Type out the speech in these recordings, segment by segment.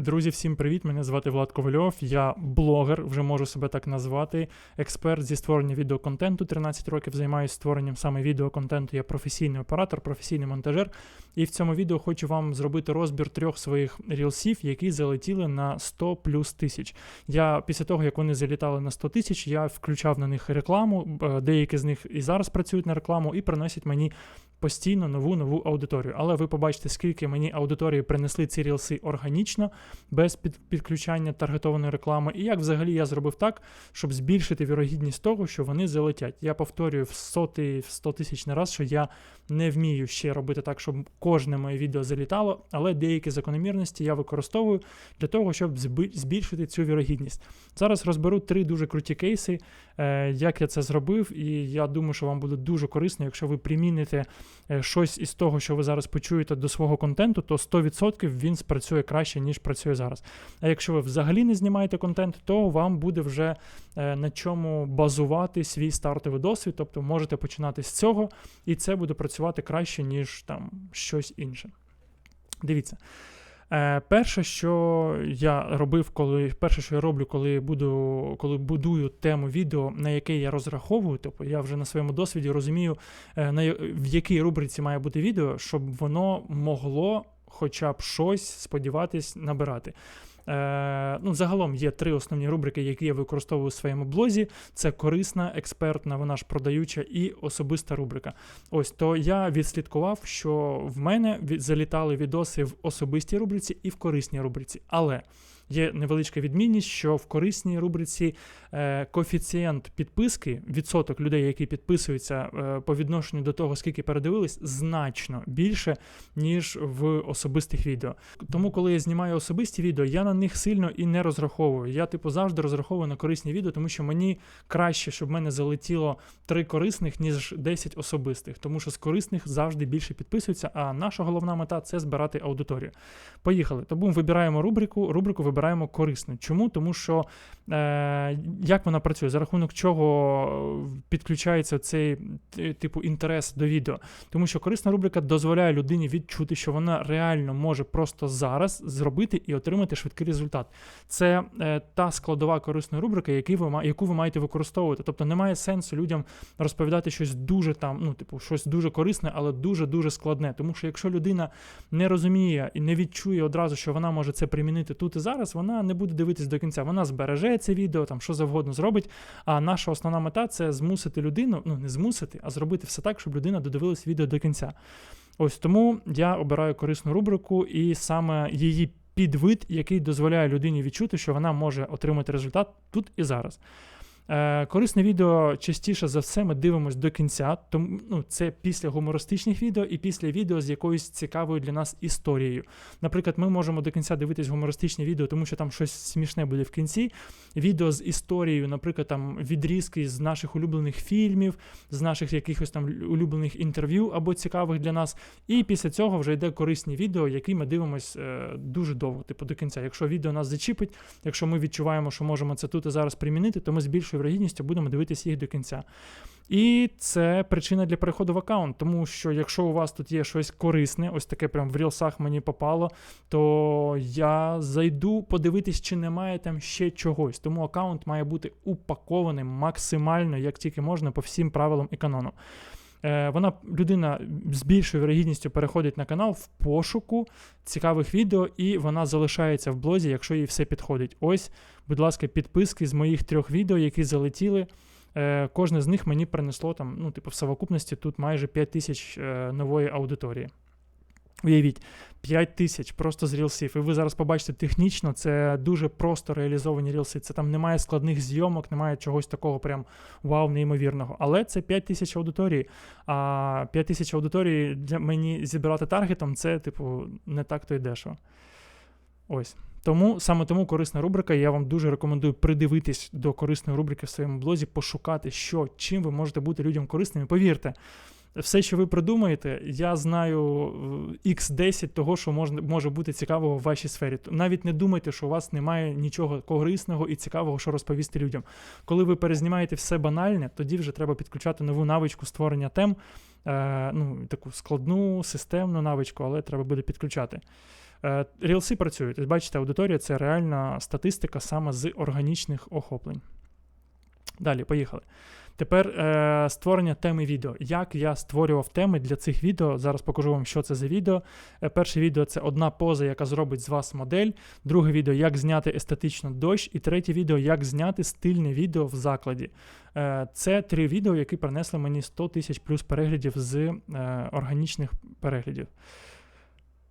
Друзі, всім привіт! Мене звати Влад Ковальов. Я блогер, вже можу себе так назвати. Експерт зі створення відеоконтенту. 13 років займаюся створенням саме відеоконтенту. Я професійний оператор, професійний монтажер. І в цьому відео хочу вам зробити розбір трьох своїх рілсів, які залетіли на 100 плюс тисяч. Я після того, як вони залітали на 100 тисяч, я включав на них рекламу. Деякі з них і зараз працюють на рекламу, і приносять мені постійно нову нову аудиторію. Але ви побачите, скільки мені аудиторії принесли ці рілси органічно, без під, підключання таргетованої реклами, і як взагалі я зробив так, щоб збільшити вірогідність того, що вони залетять. Я повторюю в сотий, в 100 тисячний раз, що я не вмію ще робити так, щоб кожне моє відео залітало, але деякі закономірності я використовую для того, щоб збільшити цю вірогідність. Зараз розберу три дуже круті кейси, е, як я це зробив, і я думаю, що вам буде дуже корисно, якщо ви приміните щось із того, що ви зараз почуєте до свого контенту, то 100% він спрацює краще, ніж працює зараз. А якщо ви взагалі не знімаєте контент, то вам буде вже е, на чому базувати свій стартовий досвід, тобто можете починати з цього, і це буде працювати краще, ніж там щось інше. Дивіться. Е, перше, що я робив, коли перше, що я роблю, коли буду, коли будую тему відео, на яке я розраховую, тобто я вже на своєму досвіді розумію, е, на, в якій рубриці має бути відео, щоб воно могло хоча б щось сподіватись набирати. Е, ну, загалом є три основні рубрики, які я використовую у своєму блозі: це корисна, експертна, вона ж продаюча і особиста рубрика. Ось то я відслідкував, що в мене залітали відоси в особистій рубриці і в корисній рубриці. Але є невеличка відмінність, що в корисній рубриці е, коефіцієнт підписки, відсоток людей, які підписуються е, по відношенню до того, скільки передивились, значно більше, ніж в особистих відео. Тому, коли я знімаю особисті відео, я на них сильно і не розраховую. Я, типу, завжди розраховую на корисні відео, тому що мені краще, щоб в мене залетіло три корисних, ніж 10 особистих. Тому що з корисних завжди більше підписуються, а наша головна мета це збирати аудиторію. Поїхали. Тому вибираємо рубрику, рубрику вибираємо корисну. Чому? Тому що е, як вона працює, за рахунок чого підключається цей типу інтерес до відео. Тому що корисна рубрика дозволяє людині відчути, що вона реально може просто зараз зробити і отримати швидкий результат. Це е, та складова корисної рубрики, які ви, яку ви маєте використовувати. Тобто немає сенсу людям розповідати щось дуже там, ну, типу, щось дуже корисне, але дуже-дуже складне. Тому що якщо людина не розуміє і не відчує одразу, що вона може це примінити тут і зараз, вона не буде дивитись до кінця. Вона збереже це відео, там що завгодно зробить. А наша основна мета це змусити людину, ну не змусити, а зробити все так, щоб людина додивилась відео до кінця. Ось тому я обираю корисну рубрику і саме її підвид, який дозволяє людині відчути, що вона може отримати результат тут і зараз. Е, корисне відео частіше за все ми дивимося до кінця, тому ну, це після гумористичних відео і після відео з якоюсь цікавою для нас історією. Наприклад, ми можемо до кінця дивитись гумористичні відео, тому що там щось смішне буде в кінці. Відео з історією, наприклад, там відрізки з наших улюблених фільмів, з наших якихось там улюблених інтерв'ю або цікавих для нас. І після цього вже йде корисні відео, які ми дивимося е, дуже довго, типу до кінця. Якщо відео нас зачіпить, якщо ми відчуваємо, що можемо це тут і зараз примінити, то ми з вірогідністю будемо дивитися їх до кінця. І це причина для переходу в аккаунт, тому що якщо у вас тут є щось корисне, ось таке прям в рілсах мені попало, то я зайду подивитись, чи немає там ще чогось. Тому аккаунт має бути упакований максимально, як тільки можна, по всім правилам і канону. Е, Вона людина з більшою вірогідністю переходить на канал в пошуку цікавих відео, і вона залишається в блозі, якщо їй все підходить. Ось, будь ласка, підписки з моїх трьох відео, які залетіли. Е, Кожне з них мені принесло там, ну, типу, в совокупності тут майже 5 тисяч е, нової аудиторії. Уявіть, 5 тисяч просто з рілсів. І ви зараз побачите технічно, це дуже просто реалізовані рілси. Це там немає складних зйомок, немає чогось такого прям вау, неймовірного. Але це 5 тисяч аудиторії. А 5 тисяч аудиторії для мені зібрати таргетом, це, типу, не так то й дешево. Ось. Тому саме тому корисна рубрика. Я вам дуже рекомендую придивитись до корисної рубрики в своєму блозі, пошукати, що чим ви можете бути людям корисними. Повірте, все, що ви придумаєте, я знаю x10 того, що можна, може бути цікавого в вашій сфері. Навіть не думайте, що у вас немає нічого корисного і цікавого, що розповісти людям. Коли ви перезнімаєте все банальне, тоді вже треба підключати нову навичку створення тем, е, ну, таку складну, системну навичку, але треба буде підключати. Е, Рілси працюють. Бачите, аудиторія це реальна статистика саме з органічних охоплень. Далі, поїхали. Тепер е, створення теми відео. Як я створював теми для цих відео? Зараз покажу вам, що це за відео. Е, перше відео це одна поза, яка зробить з вас модель. Друге відео як зняти естетично дощ. І третє відео як зняти стильне відео в закладі. Е, це три відео, які принесли мені 100 тисяч плюс переглядів з е, органічних переглядів.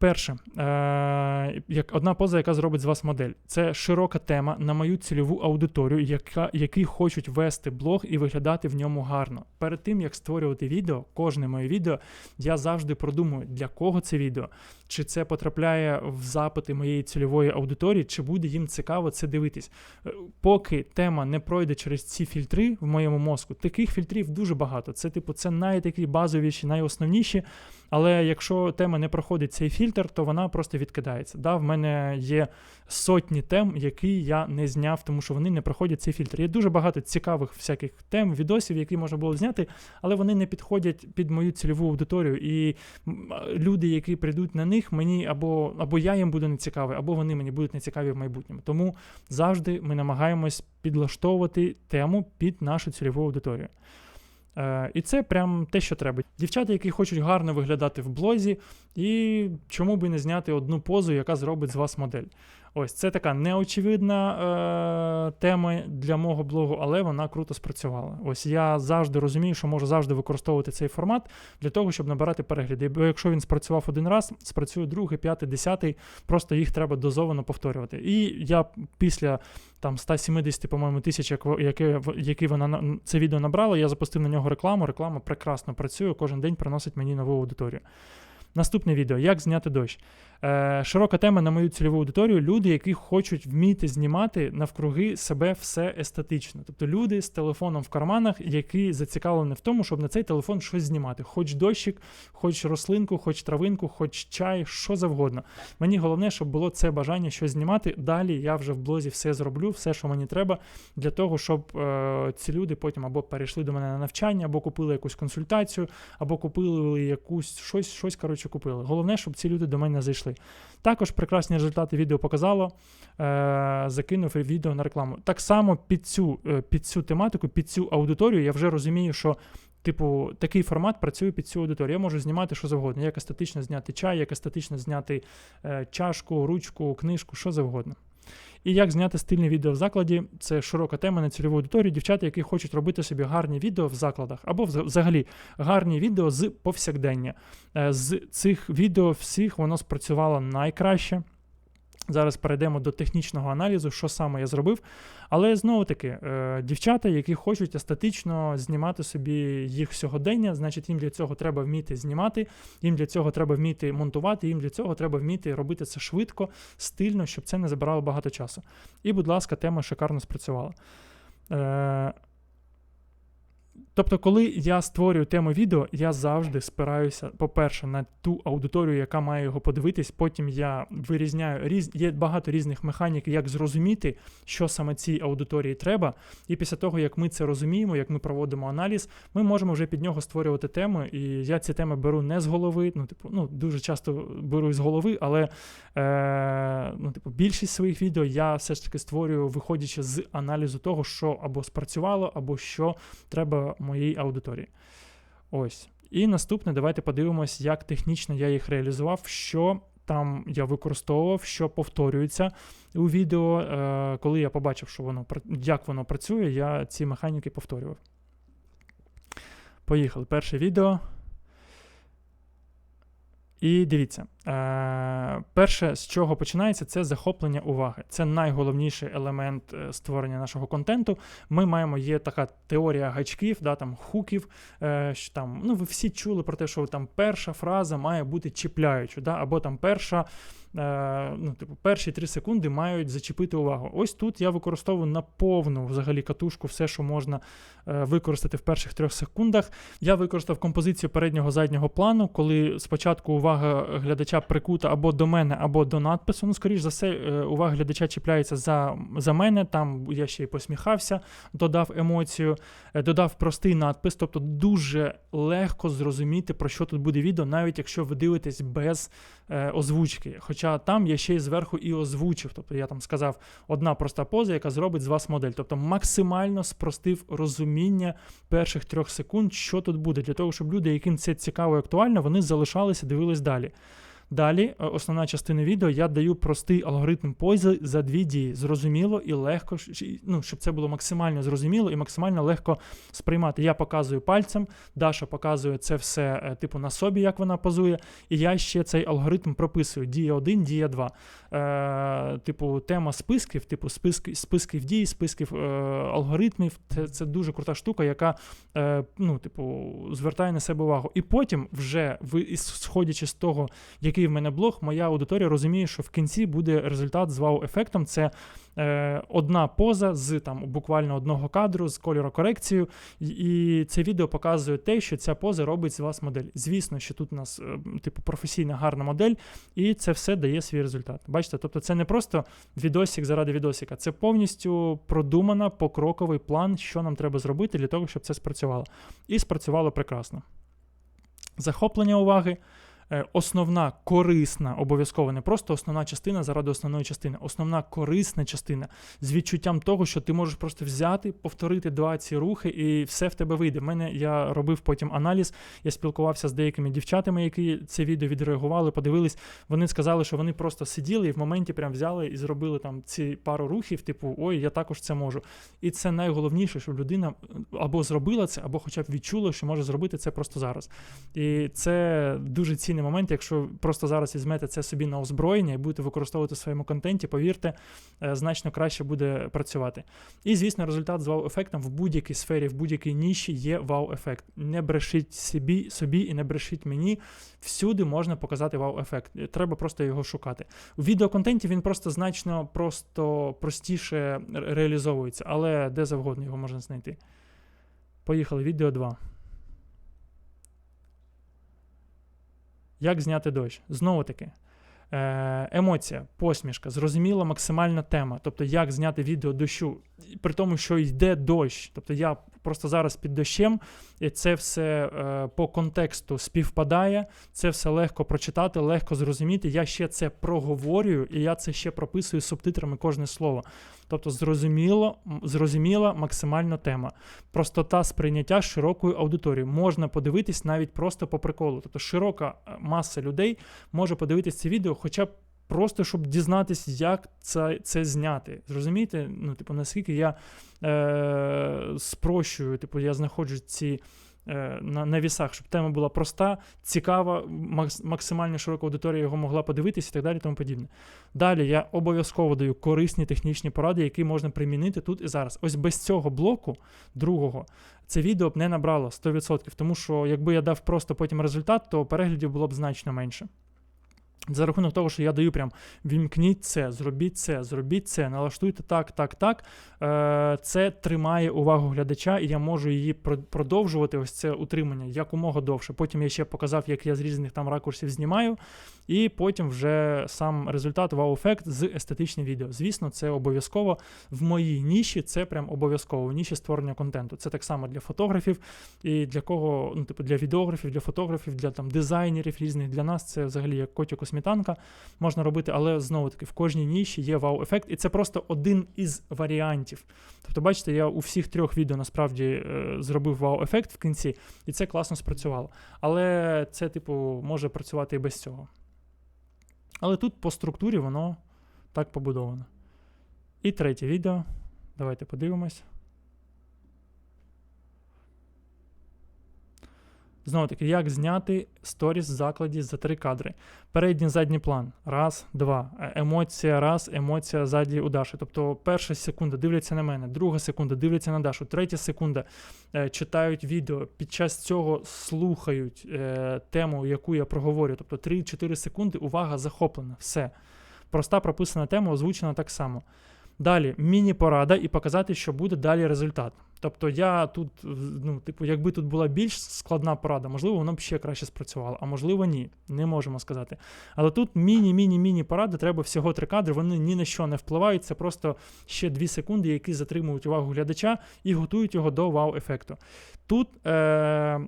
Перше, е, як одна поза, яка зробить з вас модель. Це широка тема на мою цільову аудиторію, яка, які хочуть вести блог і виглядати в ньому гарно. Перед тим як створювати відео, кожне моє відео, я завжди продумую, для кого це відео, чи це потрапляє в запити моєї цільової аудиторії, чи буде їм цікаво це дивитись. Е, Поки тема не пройде через ці фільтри в моєму мозку, таких фільтрів дуже багато. Це, типу, це найтакі базовіші, найосновніші. Але якщо тема не проходить цей фільтр, то вона просто відкидається. Да, В мене є сотні тем, які я не зняв, тому що вони не проходять цей фільтр. Є дуже багато цікавих всяких тем, відосів, які можна було зняти, але вони не підходять під мою цільову аудиторію. І люди, які прийдуть на них, мені або, або я їм буду нецікавий, або вони мені будуть нецікаві в майбутньому. Тому завжди ми намагаємось підлаштовувати тему під нашу цільову аудиторію. Е, і це прям те, що треба. Дівчата, які хочуть гарно виглядати в блозі, і чому би не зняти одну позу, яка зробить з вас модель. Ось це така неочевидна е, тема для мого блогу, але вона круто спрацювала. Ось я завжди розумію, що можу завжди використовувати цей формат для того, щоб набирати перегляди. Бо якщо він спрацював один раз, спрацює другий, п'ятий, десятий, просто їх треба дозовано повторювати. І я після там 170, по-моєму, тисяч, як- яке, які вона на- це відео набрала, я запустив на нього рекламу. Реклама прекрасно працює, кожен день приносить мені нову аудиторію. Наступне відео: як зняти дощ. Е, широка тема на мою цільову аудиторію. Люди, які хочуть вміти знімати навкруги себе все естетично. Тобто люди з телефоном в карманах, які зацікавлені в тому, щоб на цей телефон щось знімати. Хоч дощик, хоч рослинку, хоч травинку, хоч чай, що завгодно. Мені головне, щоб було це бажання щось знімати. Далі я вже в блозі все зроблю, все, що мені треба, для того, щоб е, ці люди потім або перейшли до мене на навчання, або купили якусь консультацію, або купили якусь щось, щось коротше, купили. Головне, щоб ці люди до мене зайшли. Також прекрасні результати відео показало. Е, закинув відео на рекламу. Так само під цю, е, під цю тематику, під цю аудиторію, я вже розумію, що. Типу, такий формат працює під цю аудиторію. Я можу знімати що завгодно. Як естетично зняти чай, як естетично зняти е, чашку, ручку, книжку, що завгодно. І як зняти стильне відео в закладі це широка тема на цільову аудиторію. Дівчата, які хочуть робити собі гарні відео в закладах, або взагалі гарні відео з повсякдення. Е, З цих відео всіх воно спрацювало найкраще. Зараз перейдемо до технічного аналізу, що саме я зробив. Але знову таки, е, дівчата, які хочуть естетично знімати собі їх сьогодення, значить, їм для цього треба вміти знімати, їм для цього треба вміти монтувати, їм для цього треба вміти робити це швидко, стильно, щоб це не забирало багато часу. І, будь ласка, тема шикарно спрацювала. Тобто, коли я створюю тему відео, я завжди спираюся, по-перше, на ту аудиторію, яка має його подивитись. Потім я вирізняю різ... є багато різних механік, як зрозуміти, що саме цій аудиторії треба. І після того, як ми це розуміємо, як ми проводимо аналіз, ми можемо вже під нього створювати теми. І я ці теми беру не з голови. Ну, типу, ну дуже часто беру з голови, але е... ну, типу, більшість своїх відео я все ж таки створюю, виходячи з аналізу того, що або спрацювало, або що треба моїй аудиторії. Ось. І наступне, давайте подивимось, як технічно я їх реалізував, що там я використовував, що повторюється у відео. Е, коли я побачив, що воно як воно працює, я ці механіки повторював. Поїхали. Перше відео. І дивіться, е, перше, з чого починається, це захоплення уваги. Це найголовніший елемент е, створення нашого контенту. Ми маємо є така теорія гачків, да, там хуків. Е, що там, ну, ви всі чули про те, що там перша фраза має бути чіпляючою, да, або там перша. Е, ну, типу, перші три секунди мають зачепити увагу. Ось тут я використовую на повну взагалі катушку все, що можна е, використати в перших трьох секундах. Я використав композицію переднього заднього плану, коли спочатку увага глядача прикута або до мене, або до надпису. Ну, скоріш за все, е, увага глядача чіпляється за, за мене. Там я ще й посміхався, додав емоцію, додав простий надпис, тобто дуже легко зрозуміти, про що тут буде відео, навіть якщо ви дивитесь без озвучки. Хоча там я ще й зверху і озвучив. Тобто я там сказав одна проста поза, яка зробить з вас модель. Тобто максимально спростив розуміння перших трьох секунд, що тут буде, для того, щоб люди, яким це цікаво і актуально, вони залишалися, дивились далі. Далі, е, основна частина відео, я даю простий алгоритм пози за дві дії. Зрозуміло і легко, ну, щоб це було максимально зрозуміло і максимально легко сприймати. Я показую пальцем, Даша показує це все, е, типу, на собі, як вона позує, і я ще цей алгоритм прописую: дія 1, дія 2. Е, типу, тема списків, типу, списки, списків дій, списків е, алгоритмів. Це, це дуже крута штука, яка е, ну, типу, звертає на себе увагу. І потім, вже ви, сходячи з того, який в мене блог, моя аудиторія розуміє, що в кінці буде результат з вау-ефектом. Це е, одна поза з там буквально одного кадру з кольорокорекцією. І це відео показує те, що ця поза робить з вас модель. Звісно, що тут у нас е, типу професійна гарна модель, і це все дає свій результат. Бачите, тобто це не просто відосик заради відосика, це повністю продумана покроковий план, що нам треба зробити для того, щоб це спрацювало. І спрацювало прекрасно. Захоплення уваги. Е, Основна корисна, обов'язково не просто основна частина заради основної частини, основна корисна частина з відчуттям того, що ти можеш просто взяти, повторити два ці рухи, і все в тебе вийде. В мене я робив потім аналіз. Я спілкувався з деякими дівчатами, які це відео відреагували, подивились. Вони сказали, що вони просто сиділи і в моменті прям взяли і зробили там ці пару рухів, типу, ой, я також це можу. І це найголовніше, щоб людина або зробила це, або хоча б відчула, що може зробити це просто зараз. І це дуже цінний момент. Якщо просто зараз візьмете це собі на озброєння і будете використовувати в своєму контенті, повірте, е, значно краще буде працювати. І, звісно, результат з вау-ефектом в будь-якій сфері, в будь-якій ніші є вау-ефект. Не брешіть собі, собі і не брешіть мені. Всюди можна показати вау-ефект. Треба просто його шукати. У відеоконтенті він просто значно просто простіше реалізовується, але де завгодно його можна знайти. Поїхали, відео 2. Як зняти дощ? Знову таки. Е, емоція, посмішка, зрозуміла максимальна тема. Тобто, як зняти відео дощу, при тому, що йде дощ. Тобто я просто зараз під дощем, і це все е, по контексту співпадає, це все легко прочитати, легко зрозуміти. Я ще це проговорюю, і я це ще прописую субтитрами кожне слово. Тобто, зрозуміло, зрозуміла максимальна тема. Простота сприйняття широкою аудиторією. Можна подивитись навіть просто по приколу. Тобто, широка е, маса людей може подивитись це відео, хоча б просто щоб дізнатись, як це, це зняти. Зрозумієте? Ну, типу, наскільки я е, спрощую, типу, я знаходжу ці. Е, На, на вісах, щоб тема була проста, цікава, максимально широка аудиторія його могла подивитися і так далі. Тому подібне. Далі я обов'язково даю корисні технічні поради, які можна примінити тут і зараз. Ось без цього блоку другого це відео б не набрало 100%, тому що якби я дав просто потім результат, то переглядів було б значно менше. За рахунок того, що я даю прям вімкніть це, зробіть це, зробіть це, налаштуйте так, так, так. Е, це тримає увагу глядача, і я можу її про- продовжувати, ось це утримання якомога довше. Потім я ще показав, як я з різних там ракурсів знімаю, і потім вже сам результат вау-ефект з естетичним відео. Звісно, це обов'язково в моїй ніші, це прям обов'язково в ніші створення контенту. Це так само для фотографів і для кого, ну, типу, для відеографів, для фотографів, для там дизайнерів різних. Для нас це взагалі як котику сметанка можна робити, але знову таки в кожній ніші є вау-ефект, і це просто один із варіантів. Тобто, бачите, я у всіх трьох відео насправді е, зробив вау-ефект в кінці, і це класно спрацювало. Але це, типу, може працювати і без цього. Але тут по структурі воно так побудовано. І третє відео. Давайте подивимось. Знову таки, як зняти сторіс в закладі за три кадри. Передній задній план. Раз, два. Е, Емоція, раз, емоція ззаді у Даші. Тобто перша секунда дивляться на мене, друга секунда дивляться на Дашу, третя секунда е, читають відео. Під час цього слухають е, тему, яку я проговорю. Тобто 3-4 секунди, увага захоплена. Все. Проста прописана тема, озвучена так само. Далі міні-порада і показати, що буде далі результат. Тобто я тут, ну, типу, якби тут була більш складна порада, можливо, воно б ще краще спрацювало, а можливо, ні. Не можемо сказати. Але тут міні-міні-міні поради, треба всього три кадри, вони ні на що не впливають. Це просто ще дві секунди, які затримують увагу глядача і готують його до вау-ефекту. Тут е-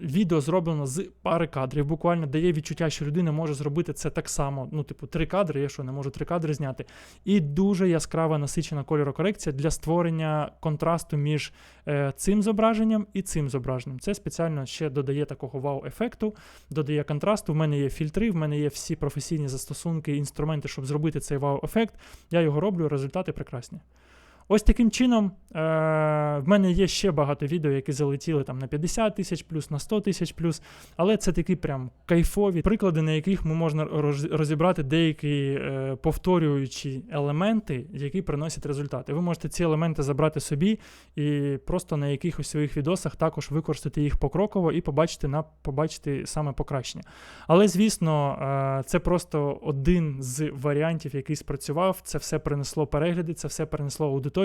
відео зроблено з пари кадрів, буквально дає відчуття, що людина може зробити це так само. Ну, типу, три кадри, я що не можу три кадри зняти. І дуже яскрава насичена кольорокорекція для створення контрасту між е, цим зображенням і цим зображенням. Це спеціально ще додає такого вау-ефекту, додає контрасту. В мене є фільтри, в мене є всі професійні застосунки, інструменти, щоб зробити цей вау-ефект. Я його роблю, результати прекрасні. Ось таким чином, е, в мене є ще багато відео, які залетіли там на 50 тисяч плюс, на 100 тисяч плюс, але це такі прям кайфові приклади, на яких ми можна розібрати деякі е, повторюючі елементи, які приносять результати. Ви можете ці елементи забрати собі і просто на якихось своїх відосах також використати їх покроково і побачити на побачити саме покращення. Але звісно, е, це просто один з варіантів, який спрацював. Це все принесло перегляди, це все принесло аудиторію.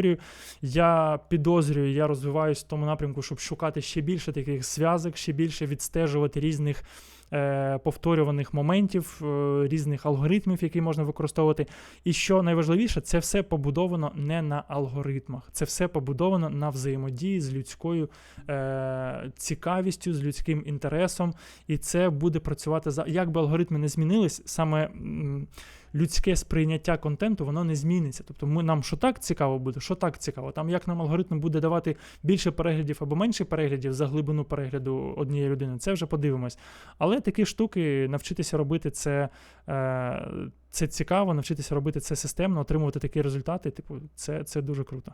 Я підозрюю, я розвиваюсь в тому напрямку, щоб шукати ще більше таких зв'язок, ще більше відстежувати різних. е, Повторюваних моментів, е, різних алгоритмів, які можна використовувати. І що найважливіше, це все побудовано не на алгоритмах, це все побудовано на взаємодії з людською е, цікавістю, з людським інтересом, і це буде працювати за як би алгоритми не змінились, саме людське сприйняття контенту воно не зміниться. Тобто, ми нам що так цікаво буде, що так цікаво. Там як нам алгоритм буде давати більше переглядів або менше переглядів за глибину перегляду однієї людини, це вже подивимось. Але такі штуки навчитися робити це. Е, це цікаво, навчитися робити це системно, отримувати такі результати. Типу, це, це дуже круто.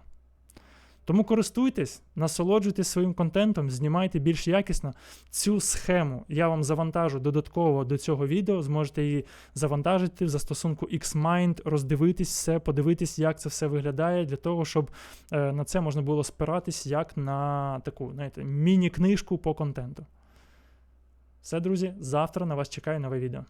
Тому користуйтесь, насолоджуйтесь своїм контентом, знімайте більш якісно. Цю схему я вам завантажу додатково до цього відео. Зможете її завантажити в застосунку Xmind, роздивитись все, подивитись, як це все виглядає, для того, щоб е, на це можна було спиратись як на таку, знаєте, міні-книжку по контенту. Все, друзі, завтра на вас чекає нове відео.